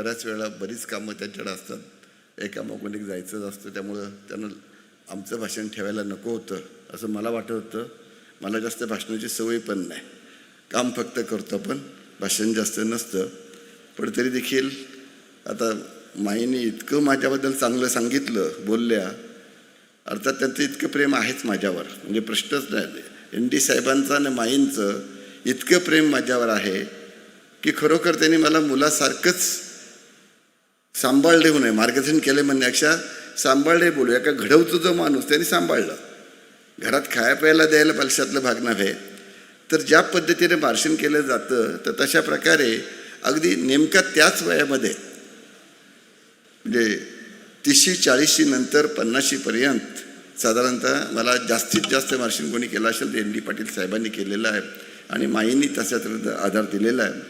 बऱ्याच वेळा बरीच कामं त्यांच्याकडे असतात. एका मागून एक जायचंच असतं त्यामुळं त्यांना आमचं भाषण ठेवायला नको होतं असं मला वाटत होतं. मला जास्त भाषणाची सवय पण नाही. काम फक्त करतो पण भाषण जास्त नसतं. पण तरी देखील आता माईने इतकं माझ्याबद्दल चांगलं सांगितलं बोलल्या. अर्थात त्यांचं इतकं प्रेम आहेच माझ्यावर. म्हणजे प्रश्नच नाही. एन डी साहेबांचं आणि माईंचं इतकं प्रेम माझ्यावर आहे की खरोखर त्यांनी मला मुलासारखंच सांभाळले होऊ नये मार्गदर्शन केले म्हणण्यापेक्षा सांभाळले बोलू. एका घडवतो जो माणूस त्यांनी सांभाळलं. घरात खाया प्यायला द्यायला पैशातलं भाग नव्हे. तर ज्या पद्धतीने मार्शन केलं जातं तर तशा प्रकारे अगदी नेमका त्याच वयामध्ये म्हणजे तीसशी चाळीसशी नंतर पन्नाशीपर्यंत साधारणतः मला जास्तीत जास्त मार्शन कोणी केलं असेल तर एन डी पाटील साहेबांनी केलेलं आहे आणि माईंनी तशा आधार दिलेला आहे.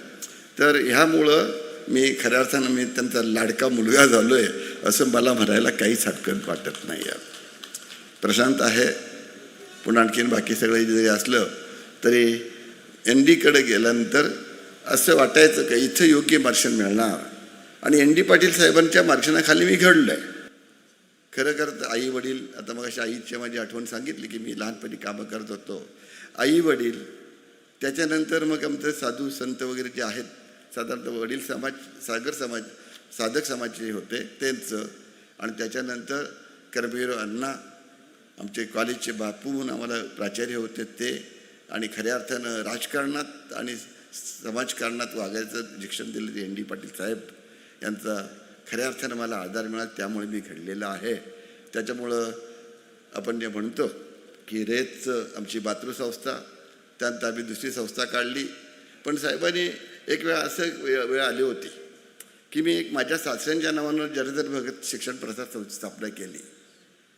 तर ह्यामुळं मी खऱ्या अर्थानं मी त्यांचा लाडका मुलगा झालो आहे असं मला म्हणायला काहीच हटकत वाटत नाही आहे प्रशांत आहे पण आणखीन बाकी सगळे जरी असलं तरी एन डीकडे गेल्यानंतर असं वाटायचं का इथं योग्य मार्शन मिळणार. आणि एन डी पाटील साहेबांच्या मार्शनाखाली मी घडलो आहे खरं खरं आई वडील आता मग अशी आईची माझी आठवण सांगितली की मी लहानपणी कामं करत होतो. आई वडील त्याच्यानंतर मग आमचे साधू संत वगैरे जे आहेत साधारणतः वडील समाज सागर समाज साधक समाजचे होते त्यांचं. आणि त्याच्यानंतर कर्मवीर अण्णा आमचे कॉलेजचे बापू म्हणून आम्हाला प्राचार्य होते ते. आणि खऱ्या अर्थानं राजकारणात आणि समाजकारणात वागायचं शिक्षण दिलं ते एन डी पाटील साहेब यांचा. खऱ्या अर्थानं मला आधार मिळाला त्यामुळे मी घडलेलं आहे. त्याच्यामुळं आपण जे म्हणतो की रेच आमची मातृसंस्था त्यानंतर आम्ही दुसरी संस्था काढली. पण साहेबांनी एक वेळ असं वेळ वेळ आली होती की मी एक माझ्या सासऱ्यांच्या नावानं जरदर भगत शिक्षण प्रसार संस्था स्थापना केली.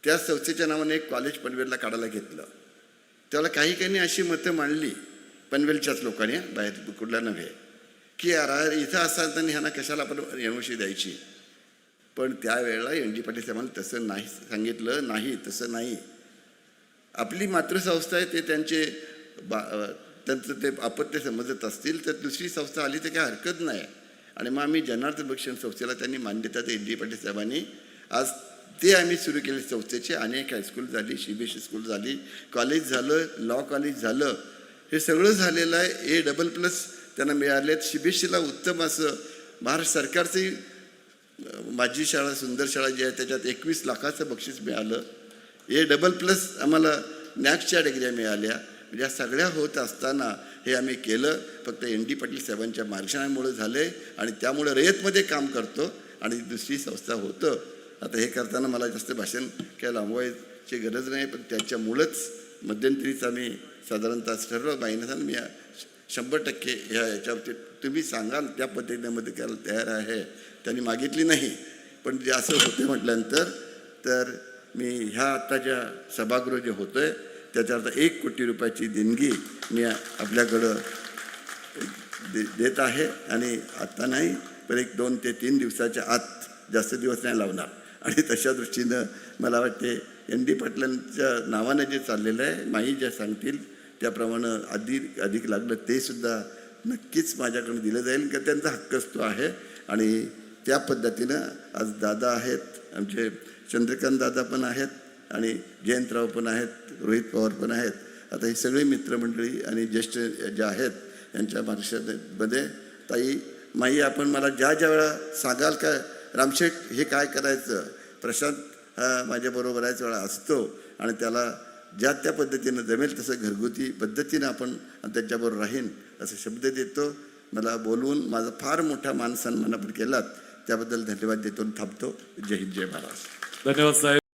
त्या संस्थेच्या नावाने एक कॉलेज पनवेलला काढायला घेतलं. त्याला काही काही अशी मतं मांडली पनवेलच्याच लोकांनी बाहेर कुठल्या नव्हे की यार इथं असताना ह्यांना कशाला आपण एनओशी द्यायची? पण त्यावेळेला एन डी पाटील साहेबांना तसं नाही सांगितलं नाही तसं नाही. आपली मातृसंस्था आहे ते त्यांचे बा त्यांचं ते अपत्य समजत असतील तर दुसरी संस्था आली तर काही हरकत नाही. आणि मग आम्ही जनार्दन बक्षण संस्थेला त्यांनी मान्यता ते एन डी पाटील साहेबांनी आज ते आम्ही सुरू केले संस्थेचे. अनेक हायस्कूल झाली सी बी एस स्कूल झाली कॉलेज झालं लॉ कॉलेज झालं. हे सगळं झालेलं आहे. ए डबल प्लस त्यांना मिळाले सी बी एस सीला उत्तम असं महाराष्ट्र सरकारचंही माझी शाळा सुंदर शाळा जी आहे त्याच्यात एकवीस लाखाचं बक्षीस मिळालं. ए डबल प्लस आम्हाला नॅक्सच्या डिग्र्या मिळाल्या. म्हणजे या सगळ्या होत असताना हे आम्ही केलं. फक्त एन डी पाटील साहेबांच्या मार्गदर्शनामुळे झाले आणि त्यामुळे रयतमध्ये काम करतो आणि दुसरी संस्था होतं. आता हे करताना मला जास्त भाषण काय लांबवायची गरज नाही पण त्याच्यामुळंच मध्यंतरीच आम्ही साधारणतः सर्व महिन्यानं मी शंभर टक्के ह्या याच्यावरती तुम्ही सांगाल त्या पद्धतीमध्ये करायला तयार आहे. त्यांनी मागितली नाही पण जे असं होते म्हटल्यानंतर तर मी ह्या आत्ताच्या सभागृह जे होतं आहे त्याच्यावर एक कोटी रुपयाची देणगी मी आपल्याकडं दे देत आहे आणि आत्ता नाही पण एक दोन ते तीन दिवसाच्या आत जास्त दिवस नाही लावणार. आणि तशा दृष्टीनं मला वाटते एन डी पाटलांच्या नावानं जे चाललेलं आहे माई ज्या सांगतील त्याप्रमाणे अधिक अधिक लागलं ते सुद्धा नक्कीच माझ्याकडून दिलं जाईल का त्यांचा हक्कच तो आहे. आणि त्या पद्धतीनं आज दादा आहेत आमचे चंद्रकांत दादा पण आहेत आणि जयंतराव पण आहेत रोहित पवार पण आहेत. आता ही सगळी मित्रमंडळी आणि ज्येष्ठ ज्या आहेत यांच्या मार्गदर्शनामध्ये ताई माई आपण मला ज्या ज्या वेळा सांगाल का रामशेठ हे काय करायचं? प्रशांत हा माझ्याबरोबर बऱ्याच वेळा असतो. आणि त्याला ज्या त्या पद्धतीनं जमेल तसं घरगुती पद्धतीनं आपण त्याच्याबरोबर राहीन असं शब्द देतो. मला बोलवून माझा फार मोठा मान सन्मान आपण केलात. त्याबद्दल धन्यवाद देतो थांबतो. जय हिंद जय महाराज धन्यवाद साहेब.